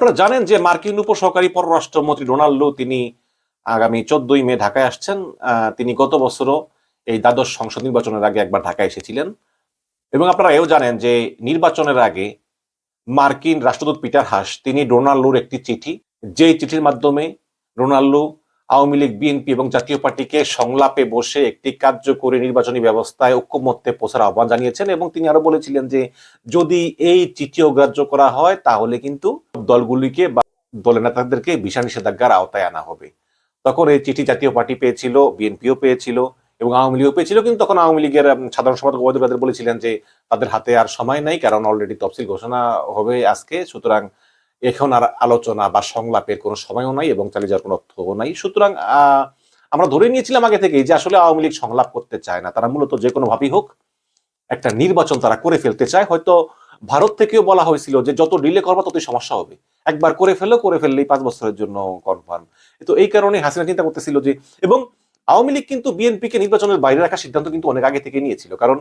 আপনারা জানেন যে মার্কিন উপসহকারী পররাষ্ট্রমন্ত্রী ডোনাল্ডো তিনি আগামী চোদ্দই মে ঢাকায় আসছেন। তিনি গত বছরও এই দ্বাদশ সংসদ নির্বাচনের আগে একবার ঢাকায় এসেছিলেন। এবং আপনারা এও জানেন যে নির্বাচনের আগে মার্কিন রাষ্ট্রদূত পিটার হাস, তিনি ডোনাল্ডোর একটি চিঠি, যেই চিঠির মাধ্যমে ডোনাল্ডো আওয়ামী লীগ, বিএনপি এবং জাতীয় পার্টিকে সংলাপে বসে একটি কার্যকরী নির্বাচনী ব্যবস্থায় ঐক্যমত্যে পৌঁছার আহ্বান জানিয়েছেন এবং তিনি আরও বলেছিলেন যে, যদি এই চিঠি অগ্রাহ্য করা হয়, তাহলে কিন্তু দলগুলিকে বা দলের নেতাদেরকে ভিসা নিষেধাজ্ঞার আওতায় আনা হবে। তখন এই চিঠি জাতীয় পার্টি পেয়েছিল, বিএনপিও পেয়েছিল এবং আওয়ামী লীগও পেয়েছিল। কিন্তু তখন আওয়ামী লীগের সাধারণ সম্পাদক ওবায়দুল কাদের বলেছিলেন যে, তাদের হাতে আর সময় নাই, কারণ অলরেডি তফসিল ঘোষণা হবে আজকে। সুতরাং এখন আর আলোচনা বা সংলাপের কোনো সময়ও নাই এবং চালিয়ে যাওয়ার কোনো অর্থও নাই। সুতরাং আমরা ধরে নিয়েছিলাম আগে থেকেই যে আসলে আওয়ামী লীগ সংলাপ করতে চায় না। তারা মূলত যে কোনো ভাবেই হোক একটা নির্বাচন তারা করে ফেলতে চায়। হয়তো ভারত থেকেও বলা হয়েছিল যে যত ডিলে করবা ততই সমস্যা হবে। একবার করে ফেলো করে ফেললেই পাঁচ বছরের জন্য কনফার্ম তো এই কারণে হাসিনা চিন্তা করতেছিল যে, এবং আওয়ামী লীগ কিন্তু বিএনপিকে নির্বাচনের বাইরে রাখার সিদ্ধান্ত কিন্তু অনেক আগে থেকে নিয়েছিল। কারণ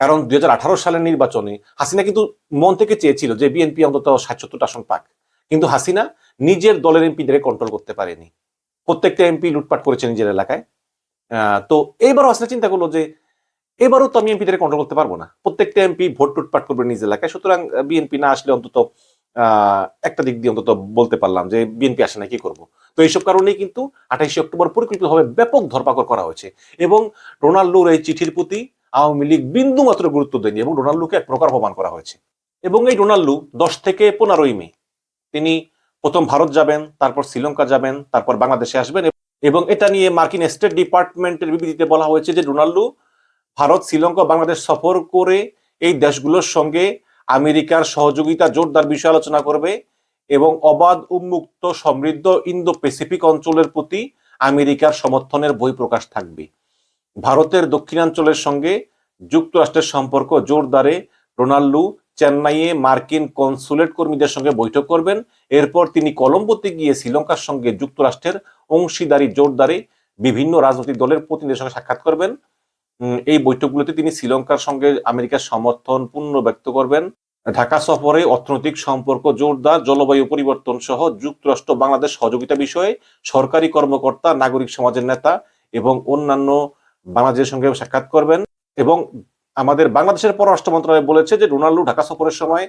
কারণ দুই হাজার আঠারো সালের নির্বাচনে হাসিনা কিন্তু মন থেকে চেয়েছিল যে বিএনপি অন্তত ষাট আসন পাক। কিন্তু হাসিনা নিজের দলের এমপিদের কন্ট্রোল করতে পারেনি। প্রত্যেকটা এমপি লুটপাট করেছে নিজের এলাকায়। তো এইবারও হাসিনা চিন্তা করল যে, এবারও তো আমি এমপিদের কন্ট্রোল করতে পারব না। প্রত্যেকটা এমপি ভোট টুটপাট করবে নিজ এলাকায়। সুতরাং বিএনপি না আসলে অন্তত একটা দিক দিয়ে অন্তত বলতে পারলাম যে, বিএনপি আসে না, কি করব? তো এইসব কারণেই কিন্তু আঠাইশে অক্টোবর পরিকল্পিতভাবে ব্যাপক ধরপাকড় করা হয়েছে এবং রোনাল্ডোর এই চিঠির প্রতি আওয়ামী লীগ বিন্দু মাত্র গুরুত্ব দেয়নি এবং রোনাল্ডোকে এক প্রকার অপমান করা হয়েছে। এবং এই রোনাল্ডো দশ থেকে পনেরোই মে তিনি প্রথম ভারত যাবেন, তারপর শ্রীলঙ্কা যাবেন, তারপর বাংলাদেশে আসবেন এবং এটা নিয়ে মার্কিন স্টেট ডিপার্টমেন্টের বিবৃতিতে বলা হয়েছে যে রোনাল্ডো ভারত, শ্রীলঙ্কা বাংলাদেশ সফর করে এই দেশগুলোর সঙ্গে আমেরিকার সহযোগিতা জোরদার বিষয়ে আলোচনা করবে এবং অবাধ, উন্মুক্ত, সমৃদ্ধ ইন্দো প্যাসিফিক অঞ্চলের প্রতি আমেরিকার সমর্থনের বই প্রকাশ থাকবে। ভারতের দক্ষিণাঞ্চলের সঙ্গে যুক্তরাষ্ট্রের সম্পর্ক জোরদারে রোনাল্ডো চেন্নাইয়ে মার্কিন কনসুলেট কর্মীদের সঙ্গে বৈঠক করবেন। এরপর তিনি কলম্বোতে গিয়ে শ্রীলঙ্কার সঙ্গে যুক্তরাষ্ট্রের অংশীদারি জোরদারে বিভিন্ন রাজনৈতিক দলের প্রতিনিধিদের সঙ্গে সাক্ষাৎ করবেন। এই বৈঠকগুলোতে তিনি শ্রীলঙ্কার সঙ্গে আমেরিকার সমর্থন পূর্ণ ব্যক্ত করবেন। ঢাকা সফরে অর্থনৈতিক সম্পর্ক জোরদার, জলবায়ু পরিবর্তন সহ যুক্তরাষ্ট্র বাংলাদেশ সহযোগিতা বিষয়ে সরকারি কর্মকর্তা, নাগরিক সমাজের নেতা এবং অন্যান্য বাংলাদেশের সঙ্গে সাক্ষাৎ করবেন এবং আমাদের বাংলাদেশের পররাষ্ট্র মন্ত্রণালয় বলেছে যে ডোনাল্ডো ঢাকা সফরের সময়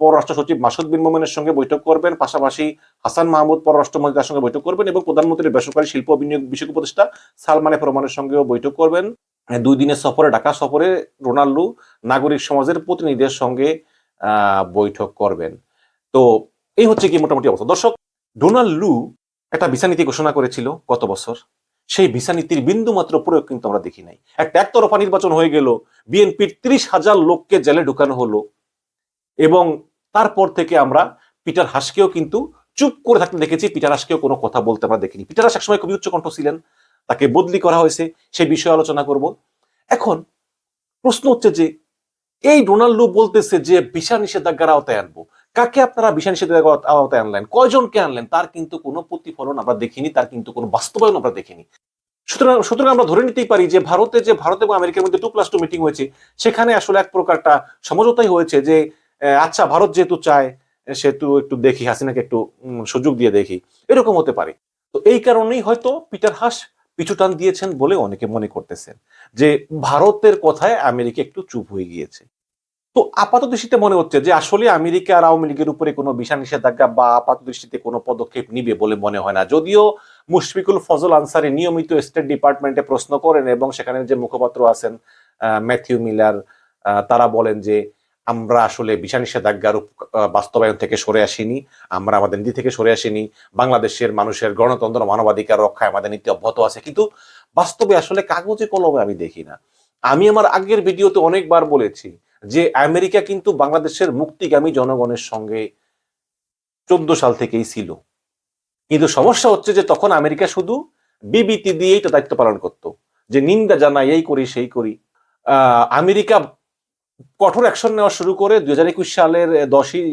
পররাষ্ট্র সচিব মাসুদ বিন মোমেনের সঙ্গে বৈঠক করবেন। পাশাপাশি হাসান মাহমুদ পররাষ্ট্রমন্ত্রী তার সঙ্গে বৈঠক করবেন এবং প্রধানমন্ত্রীর বেসরকারি শিল্প বিনিয়োগ বিষয়ক উপদেষ্টা সালমানে ফরমানের সঙ্গেও বৈঠক করবেন। দুই দিনের সফরে, ঢাকা সফরে রোনাল্ডো নাগরিক সমাজের প্রতিনিধিদের সঙ্গে বৈঠক করবেন। তো এই হচ্ছে কি মোটামুটি অবস্থা। দর্শক ডোনাল্ড লু একটা ভিসা নীতি ঘোষণা করেছিল গত বছর। সেই ভিসা নীতির বিন্দু মাত্র প্রয়োগ কিন্তু আমরা দেখি নাই। একটা একতরফা নির্বাচন হয়ে গেল, বিএনপির ত্রিশ হাজার লোককে জেলে ঢুকানো হলো এবং তারপর থেকে আমরা পিটার হাসকেও কিন্তু চুপ করে থাকতে দেখেছি, পিটার হাসকেও কোনো কথা বলতে আমরা দেখিনি। পিটার হাস একসময় খুবই উচ্চকণ্ঠ ছিলেন, তাকে বদলি করা হয়েছে সেই বিষয়ে আলোচনা করব। এখন প্রশ্ন হচ্ছে যে, এই ডোনাল্ডো বলতেছে যে, ভিসা নিষেধাজ্ঞার আওতায় আনব। কাকে আপনারা ভিসা নিষেধাজ্ঞার আওতায় আনলেন? কয়জনকে আনলেন? তার কিন্তু কোনো প্রতিফলন আমরা দেখিনি, তার কিন্তু কোনো বাস্তবায়ন আমরা দেখিনি। সুতরাং সুতরাং আমরা ধরে নিতেই পারি যে ভারতে যে ভারত এবং আমেরিকার মধ্যে টু প্লাস টু মিটিং হয়েছে, সেখানে আসলে এক প্রকারটা সমঝোতাই হয়েছে যে আচ্ছা ভারত যেহেতু চায়, সেহেতু একটু দেখি, হাসিনাকে একটু সুযোগ দিয়ে দেখি। এরকম হতে পারে। তো এই কারণেই হয়তো পিটার হাস পিছুটান দিয়েছেন বলে অনেকে মনে করতেছেন যে ভারতের কথায় আমেরিকা একটু চুপ হয়ে গিয়েছে। তো আপাত দৃষ্টিতে মনে হচ্ছে যে আসলে আমেরিকা আর আওয়ামী লীগের উপরে কোনো বিশা নিষেধাজ্ঞা বা আপাত দৃষ্টিতে কোনো পদক্ষেপ নিবে বলে মনে হয় না। যদিও মুশফিকুল ফজল আনসারি নিয়মিত স্টেট ডিপার্টমেন্টে প্রশ্ন করেন এবং সেখানে যে মুখপাত্র আছেন ম্যাথিউ মিলার তারা বলেন যে আমরা আসলে বিশা নিষেধাজ্ঞার বাস্তবায়ন থেকে সরে আসিনি, আমরা আমাদের নীতি থেকে সরে আসিনি, বাংলাদেশের মানুষের গণতন্ত্র, মানবাধিকার রক্ষায় আমাদের নীতি অব্যাহত আছে। কিন্তু বাস্তবে আসলে কাগজে কলমে আমি দেখি না। আমি আমার আগের ভিডিওতে অনেকবার বলেছি যে আমেরিকা কিন্তু বাংলাদেশের মুক্তিগামী জনগণের সঙ্গে চোদ্দ সাল থেকেই ছিল। কিন্তু সমস্যা হচ্ছে যে তখন আমেরিকা শুধু বিবৃতি দিয়েই তো দায়িত্ব পালন করত, যে নিন্দা জানাই, এই করি, সেই করি। আমেরিকা কঠোর অ্যাকশন নেওয়া শুরু করে দু হাজার একুশ সালের দশই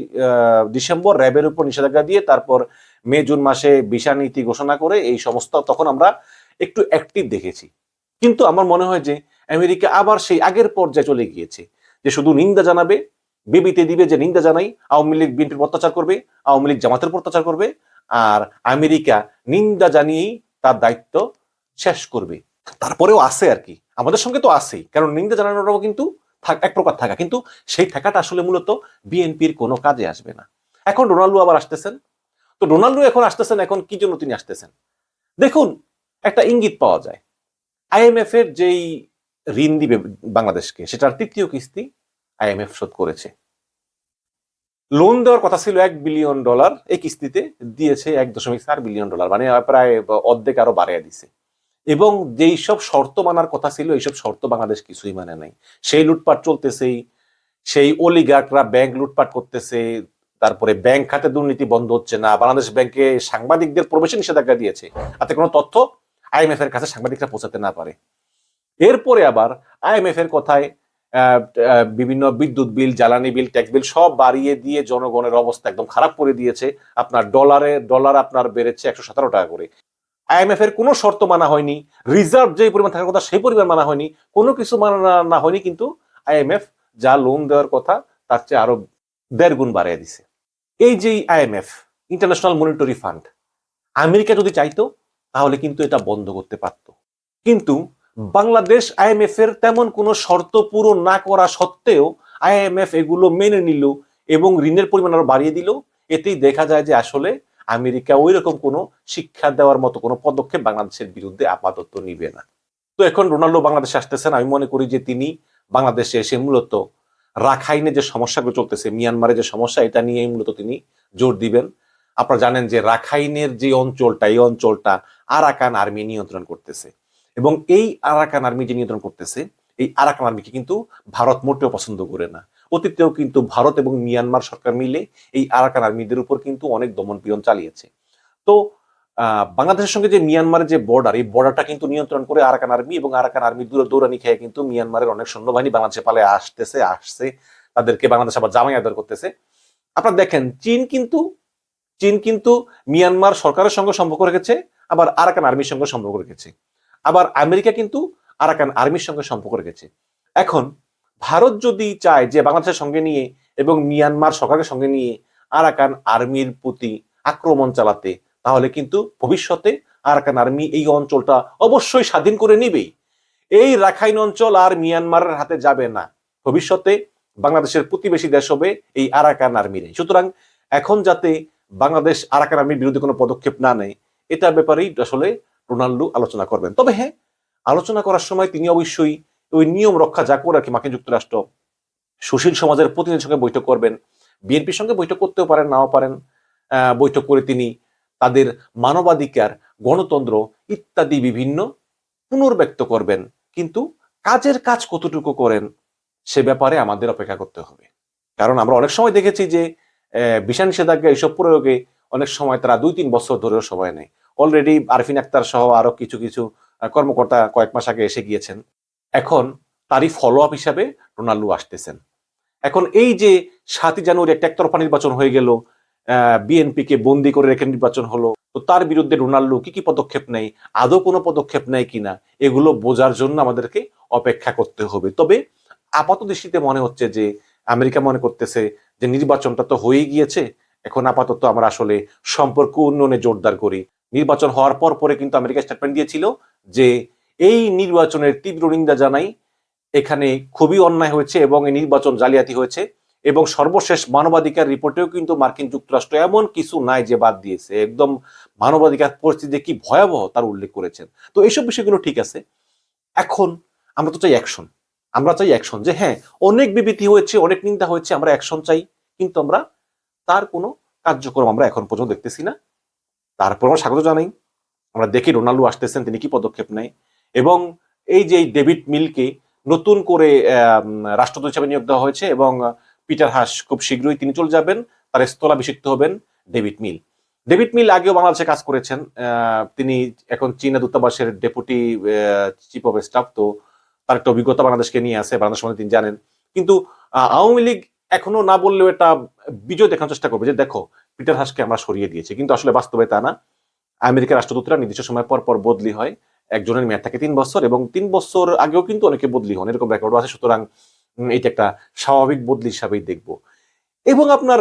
ডিসেম্বর র্যাবের উপর নিষেধাজ্ঞা দিয়ে তারপর মে, জুন মাসে ভিসা নীতি ঘোষণা করে এই সমস্ত তখন আমরা একটু অ্যাক্টিভ দেখেছি। কিন্তু আমার মনে হয় যে আমেরিকা আবার সেই আগের পর্যায়ে চলে গিয়েছে। যে শুধু নিন্দা জানাবে, বিবিতে দিবে যে নিন্দা জানাই, আওয়ামী লীগ বিএনপির অত্যাচার করবে, আওয়ামী লীগ জামাতের অত্যাচার করবে, আর আমেরিকা নিন্দা জানিয়েই তার দায়িত্ব শেষ করবে। তারপরেও আছে আর কি। আমাদের সঙ্গে তো আছেই। কারণ নিন্দা জানানোটাও কিন্তু এক প্রকার থাকা। কিন্তু সেই থাকাটা আসলে মূলত বিএনপির কোনো কাজে আসবে না। এখন রোনাল্ডো আবার আসতেছেন। তো রোনাল্ডো এখন আসতেছেন, এখন কি জন্য তিনি আসতেছেন? দেখুন, একটা ইঙ্গিত পাওয়া যায়। আইএমএফ এর যেই ঋণ দিবে বাংলাদেশকে সেটার তৃতীয় কিস্তি আইএমএফ শোধ করেছে। লোন দেওয়ার কথা ছিল এক বিলিয়ন ডলার এই কিস্তিতে দিয়েছে এক দশমিক চার বিলিয়ন ডলার মানে প্রায় অর্ধেক আরও বাড়িয়ে দিছে। এবং যেই সব শর্ত মানার কথা ছিল এইসব শর্ত বাংলাদেশ কিছুই মানে নাই। সেই লুটপাট চলতেছেই, সেই অলিগার্করা ব্যাংক লুটপাট করতেছে, তারপরে ব্যাংক খাতে দুর্নীতি বন্ধ হচ্ছে না, বাংলাদেশ ব্যাংকে সাংবাদিকদের প্রবেশে নিষেধাজ্ঞা দিয়েছে। তাতে কোনো তথ্য আইএমএফ এর কাছে সাংবাদিকরা পৌঁছাতে না পারে। এরপরে আবার আইএমএফ এর কথায় বিভিন্ন বিদ্যুৎ বিল, জ্বালানি বিল, ট্যাক্স বিল সব বাড়িয়ে দিয়ে জনগণের অবস্থা একদম খারাপ করে দিয়েছে। আপনার ডলারে, ডলার আপনার বেড়েছে একশো সতেরো টাকা করে। আইএমএফ এর কোনো শর্ত মানা হয়নি, রিজার্ভ যে পরিমাণ থাকার কথা সেই পরিমাণ মানা হয়নি, কোনো কিছু মানা না হয়নি, কিন্তু আইএমএফ যা লোন দেওয়ার কথা তার চেয়ে আরও দেড় গুণ বাড়িয়ে দিছে। এই যে IMF international monetary fund America যদি চাইতো, তাহলে কিন্তু এটা বন্ধ করতে পারত। কিন্তু বাংলাদেশ আইএমএফ এর তেমন কোনো শর্ত পূরণ না করা সত্ত্বেও আইএমএফ এগুলো মেনে নিল এবং ঋণের পরিমাণ আরও বাড়িয়ে দিল। এতেই দেখা যায় যে আসলে আমেরিকা ওই রকম কোনো শিক্ষা দেওয়ার মতো কোনো পদক্ষেপ বাংলাদেশের বিরুদ্ধে আপাতত নিবে না। তো এখন রোনাল্ডো বাংলাদেশে আসতেছেন। আমি মনে করি যে তিনি বাংলাদেশে এসে মূলত রাখাইনে যে সমস্যাগুলো চলতেছে, মিয়ানমারে যে সমস্যা, এটা নিয়ে মূলত তিনি জোর দিবেন। আপনারা জানেন যে রাখাইনের যে অঞ্চলটা, এই অঞ্চলটা আরাকান আর্মি নিয়ন্ত্রণ করতেছে। এবং এই আরাকান আর্মি যে নিয়ন্ত্রণ করতেছে, এই আরাকান আর্মিকে কিন্তু ভারত মোটেও পছন্দ করে না। অতীতেও কিন্তু ভারত এবং মিয়ানমার সরকার মিলে এই আরাকান আর্মিদের উপর কিন্তু অনেক দমন পীড়ন চালিয়েছে। তো বাংলাদেশের সঙ্গে যে মিয়ানমারের যে বর্ডার এই বর্ডারটা কিন্তু নিয়ন্ত্রণ করে আরাকান আর্মি এবং আরাকান আর্মি দূরে দৌড়ানি খেয়ে কিন্তু মিয়ানমারের অনেক সৈন্যবাহিনী বাংলাদেশে পালে আসতেছে, আসছে। তাদেরকে বাংলাদেশ আবার জামাই আদর করতেছে। আপনারা দেখেন, চীন কিন্তু চীন কিন্তু মিয়ানমার সরকারের সঙ্গে সম্পর্ক রেখেছে, আবার আরাকান আর্মির সঙ্গে সম্পর্ক রেখেছে। আবার আমেরিকা কিন্তু আরাকান আর্মির সঙ্গে সম্পর্ক রেখেছে। এখন ভারত যদি চায় যে বাংলাদেশের সঙ্গে নিয়ে এবং মিয়ানমার সরকারের সঙ্গে নিয়ে আরাকান আর্মির প্রতি আক্রমণ চালাতে, তাহলে কিন্তু ভবিষ্যতে আরাকান আর্মি এই অঞ্চলটা অবশ্যই স্বাধীন করে নিবেই। এই রাখাইন অঞ্চল আর মিয়ানমারের হাতে যাবে না। ভবিষ্যতে বাংলাদেশের প্রতিবেশী দেশ হবে এই আরাকান আর্মির সুতরাং এখন যাতে বাংলাদেশ আরাকান আর্মির বিরুদ্ধে কোনো পদক্ষেপ না নেয়, এটার ব্যাপারেই আসলে রোনাল্ডো আলোচনা করবেন। তবে হ্যাঁ আলোচনা করার সময় তিনি অবশ্যই ওই নিয়ম রক্ষা যা করে আর কি মার্কিন যুক্তরাষ্ট্র সুশীল সমাজের প্রতিনিধির সঙ্গে বৈঠক করবেন। বিএনপির সঙ্গে বৈঠক করতেও পারেন, নাও পারেন। বৈঠক করে তিনি তাদের মানবাধিকার, গণতন্ত্র ইত্যাদি বিভিন্ন পুনর্ব্যক্ত করবেন। কিন্তু কাজের কাজ কতটুকু করেন সে ব্যাপারে আমাদের অপেক্ষা করতে হবে। কারণ আমরা অনেক সময় দেখেছি যে বিশা নিষেধাজ্ঞা এইসব প্রয়োগে অনেক সময় তারা দুই তিন বছর ধরেও সময় নেয়। অলরেডি আরফিন আক্তার সহ আরও কিছু কিছু কর্মকর্তা কয়েক মাস আগে এসে গিয়েছেন। এখন তারই ফলো আপ হিসাবে রোনাল্ডো আসতেছেন। এখন এই যে সাতই জানুয়ারি একটা একতরফা নির্বাচন হয়ে গেল বিএনপি কে বন্দি করে রেখে নির্বাচন হলো, তো তার বিরুদ্ধে রোনাল্ডো কি কি পদক্ষেপ নেয়, আদৌ কোনো পদক্ষেপ নেয় কিনা, এগুলো বোঝার জন্য আমাদেরকে অপেক্ষা করতে হবে। তবে আপাত দৃষ্টিতে মনে হচ্ছে যে আমেরিকা মনে করতেছে যে নির্বাচনটা তো হয়ে গিয়েছে, এখন আপাতত আমরা আসলে সম্পর্ক উন্নয়নে জোরদার করি। নির্বাচন হওয়ার পর পরে কিন্তু আমেরিকা স্টেটমেন্ট দিয়েছিল যে এই নির্বাচনের তীব্র নিন্দা জানাই এখানে খুবই অন্যায় হয়েছে এবং এই নির্বাচন জালিয়াতি হয়েছে এবং সর্বশেষ মানবাধিকার রিপোর্টেও কিন্তু মার্কিন যুক্তরাষ্ট্র এমন কিছু নাই যে বাদ দিয়েছে। একদম মানবাধিকার পরিস্থিতি কি ভয়াবহ তার উল্লেখ করেছেন। তো এইসব বিষয়গুলো ঠিক আছে। এখন আমরা তো চাই অ্যাকশন আমরা চাই অ্যাকশন যে হ্যাঁ অনেক বিবৃতি হয়েছে, অনেক নিন্দা হয়েছে, আমরা অ্যাকশন চাই। কিন্তু আমরা তার কোনো কার্যক্রম আমরা এখন পর্যন্ত দেখতেছি না। তারপর আমরা স্বাগত জানাই। আমরা দেখি রোনাল্ডো আসতেছেন, তিনি কি পদক্ষেপ নেয়? এবং এই যে ডেভিড মিলকে নতুন করে রাষ্ট্রদূত হিসেবে নিয়োগ দেওয়া হয়েছে এবং পিটার হাস খুব শীঘ্রই তিনি চলে যাবেন, তার স্থলাভিষিক্ত হবেন ডেভিড মিল। ডেভিড মিল আগেও বাংলাদেশে কাজ করেছেন তিনি এখন চীনা দূতাবাসের ডেপুটি চিফ অফ স্টাফ, তো তার একটা অভিজ্ঞতা বাংলাদেশকে নিয়ে আসে বাংলাদেশ সম্বন্ধে তিনি জানেন। কিন্তু আওয়ামী লীগ এখনও না বললেও এটা বিজয় দেখানোর চেষ্টা করবে যে, দেখো পিটার হাসকে আমরা সরিয়ে দিয়েছি। কিন্তু আসলে বাস্তবে তা না। আমেরিকার রাষ্ট্রদূতরা নির্দিষ্ট সময় পর পর বদলি হয়। একজনের মেয়াদ থাকে তিন বছর এবং তিন বছর আগেও কিন্তু অনেকে বদলি হন। এরকম রেকর্ড আছে। সুতরাং এটা একটা স্বাভাবিক বদলি হিসাবেই দেখব। এবং আপনার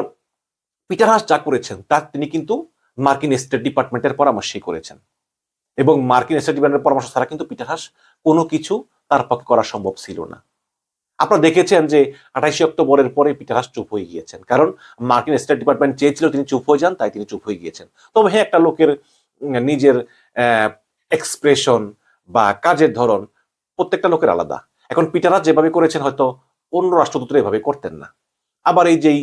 পিটার হাস যা করেছেন, তা তিনি কিন্তু মার্কিন স্টেট ডিপার্টমেন্টের পরামর্শই করেছেন। এবং মার্কিন স্টেট ডিপার্টমেন্টের পরামর্শ ছাড়া কিন্তু পিটার হাস কোনো কিছু তার পক্ষে করা সম্ভব ছিল না। আপনারা দেখেছেন যে আঠাইশে অক্টোবরের পরে পিটার হাস চুপ হয়ে গিয়েছেন। কারণ মার্কিন স্টেট ডিপার্টমেন্ট চেয়েছিল তিনি চুপ হয়ে যান, তাই তিনি চুপ হয়ে গিয়েছেন। তবে হ্যাঁ একটা লোকের নিজের এক্সপ্রেশন বা কাজের ধরন প্রত্যেকটা লোকের আলাদা। এখন পিটার হাস যেভাবে করেছেন, হয়তো অন্য রাষ্ট্রদূতরা এভাবে করতেন না। আবার এই যেই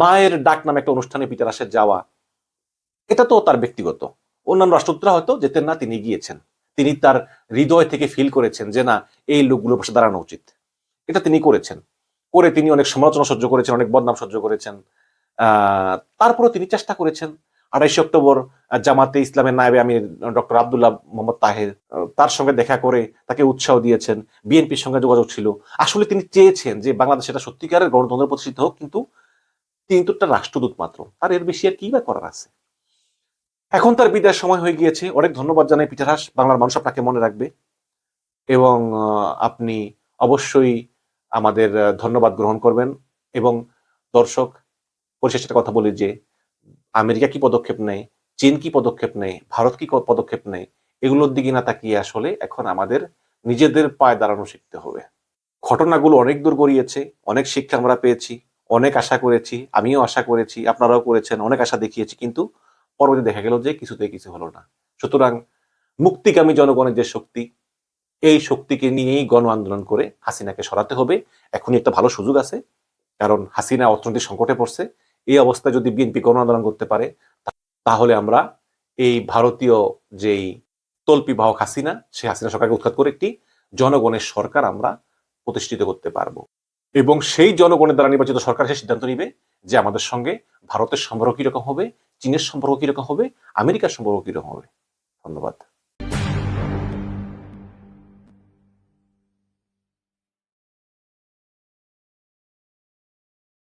মায়ের ডাক নামে একটা অনুষ্ঠানে পিটার হাসের যাওয়া, এটা তো তার ব্যক্তিগত। অন্যান্য রাষ্ট্রদূতরা হয়তো যেতেন না, তিনি গিয়েছেন। তিনি তার হৃদয় থেকে ফিল করেছেন যে না, এই লোকগুলোর পাশে দাঁড়ানো উচিত। এটা তিনি করেছেন। করে তিনি অনেক সমালোচনা সহ্য করেছেন, অনেক বদনাম সহ্য করেছেন। তারপরে তিনি চেষ্টা করেছেন। আড়াইশে অক্টোবর জামাতে ইসলামের নায়েবে আমি ডক্টর আবদুল্লাহ মোহাম্মদ তাহের তার সঙ্গে দেখা করে তাকে উৎসাহ দিয়েছেন। বিএনপির সঙ্গে যোগাযোগ ছিল। আসলে তিনি চেয়েছেন যে বাংলাদেশ এটা সত্যিকারের গণতন্ত্র প্রতিষ্ঠিত হোক, কিন্তু তিনি তো একটা রাষ্ট্রদূত মাত্র। তার এর বেশি আর কি বা করার আছে? এখন তার বিদায়ের সময় হয়ে গিয়েছে। অনেক ধন্যবাদ জানাই পিটার হাস। বাংলার মানুষ আপনাকে মনে রাখবে। এবং আপনি অবশ্যই আমাদের ধন্যবাদ গ্রহণ করবেন এবং দর্শক, পরিশেষে কথা বলি যে, আমেরিকা কি পদক্ষেপ নেয়? চীন কি পদক্ষেপ নেয়? ভারত কি পদক্ষেপ নেয়? এগুলোর দিকে না তাকিয়ে আসলে এখন আমাদের নিজেদের পায়ে দাঁড়ানো শিখতে হবে। ঘটনাগুলো অনেক দূর গড়িয়েছে, অনেক শিক্ষা আমরা পেয়েছি, অনেক আশা করেছি, আমিও আশা করেছি, আপনারাও করেছেন, অনেক আশা দেখিয়েছি, কিন্তু পরবর্তী দেখা গেল যে কিছুতেই কিছু হলো না। সুতরাং মুক্তিকামী জনগণের যে শক্তি এই শক্তিকে নিয়েই গণ আন্দোলন করে হাসিনাকে সরাতে হবে। এখনই একটা ভালো সুযোগ আছে, কারণ হাসিনা অর্থনৈতিক সংকটে পড়ছে। এই অবস্থায় যদি বিএনপি গণ আন্দোলন করতে পারে, তাহলে আমরা এই ভারতীয় যেই তল্পি বাহক হাসিনা সেই হাসিনা সরকারকে উৎখাত করে একটি জনগণের সরকার আমরা প্রতিষ্ঠিত করতে পারব। এবং সেই জনগণের দ্বারা নির্বাচিত সরকার সে সিদ্ধান্ত নিবে যে আমাদের সঙ্গে ভারতের সম্পর্ক কীরকম হবে, চীনের সম্পর্ক কীরকম হবে, আমেরিকার সম্পর্ক কীরকম হবে। ধন্যবাদ।